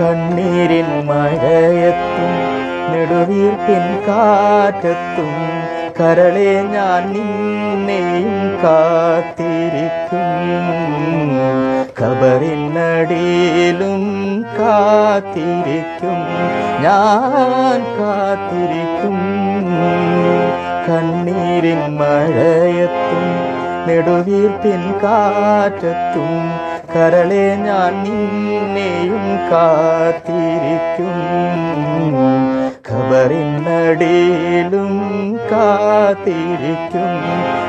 കണ്ണീരിൻ മഴയത്തും നെടുവീർപ്പിൻ കാറ്റത്തും. കരളെ ഞാൻ നിന്നെയും കാത്തിരിക്കും. ഖബറിനടിയിലും കാത്തിരിക്കും ഞാൻ കാത്തിരിക്കും. കണ്ണീരിൻ മഴയത്തും നെടുവീർപ്പിൻ കാറ്റത്തും. കരളെ ഞാൻ നിന്നെയും കാത്തിരിക്കും ഖബറിനടിയിലും കാത്തിരിക്കും.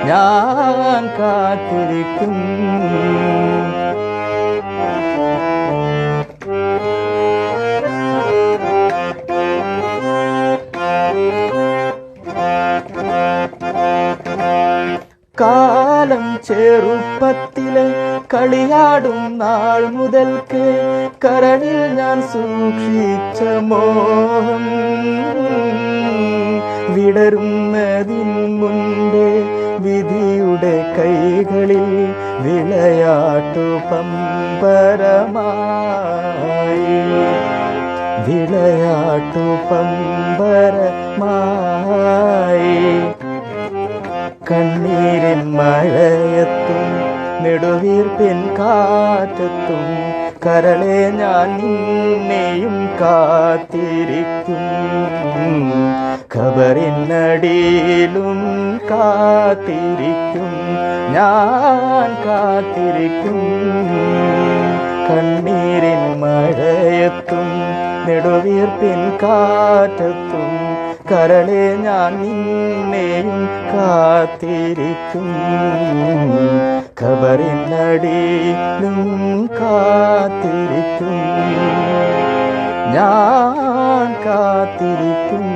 ഞാൻ കാത്തിരിക്കും കാലം ചെറുപ്പത്തിലെ കളിയാടും നാൾ മുതൽക്ക് കരളിൽ ഞാൻ സൂക്ഷിച്ച മോഹം. വിടരുന്നതിൻ മുൻപേ വിധിയുടെ കൈകളിൽ വിളയാട്ടു പമ്പരമായി. വിളയാട്ടു പമ്പരമായി. കണ്ണീരിൻ മഴയത്തും നെടുവീർപ്പിൻ കാറ്റത്തും കരളെ ഞാൻ നിന്നെയും കാത്തിരിക്കും. ഖബറിനടിയിലും കാത്തിരിക്കും ഞാൻ കാത്തിരിക്കും. കണ്ണീരിൻ മഴയത്തും നെടുവീർപ്പിൻ കാറ്റത്തും കരളെ ഞാൻ നിന്നെയും കാത്തിരിക്കും. ഖബറിനടിയിലും കാത്തിരിക്കും. ഞാൻ കാത്തിരിക്കും.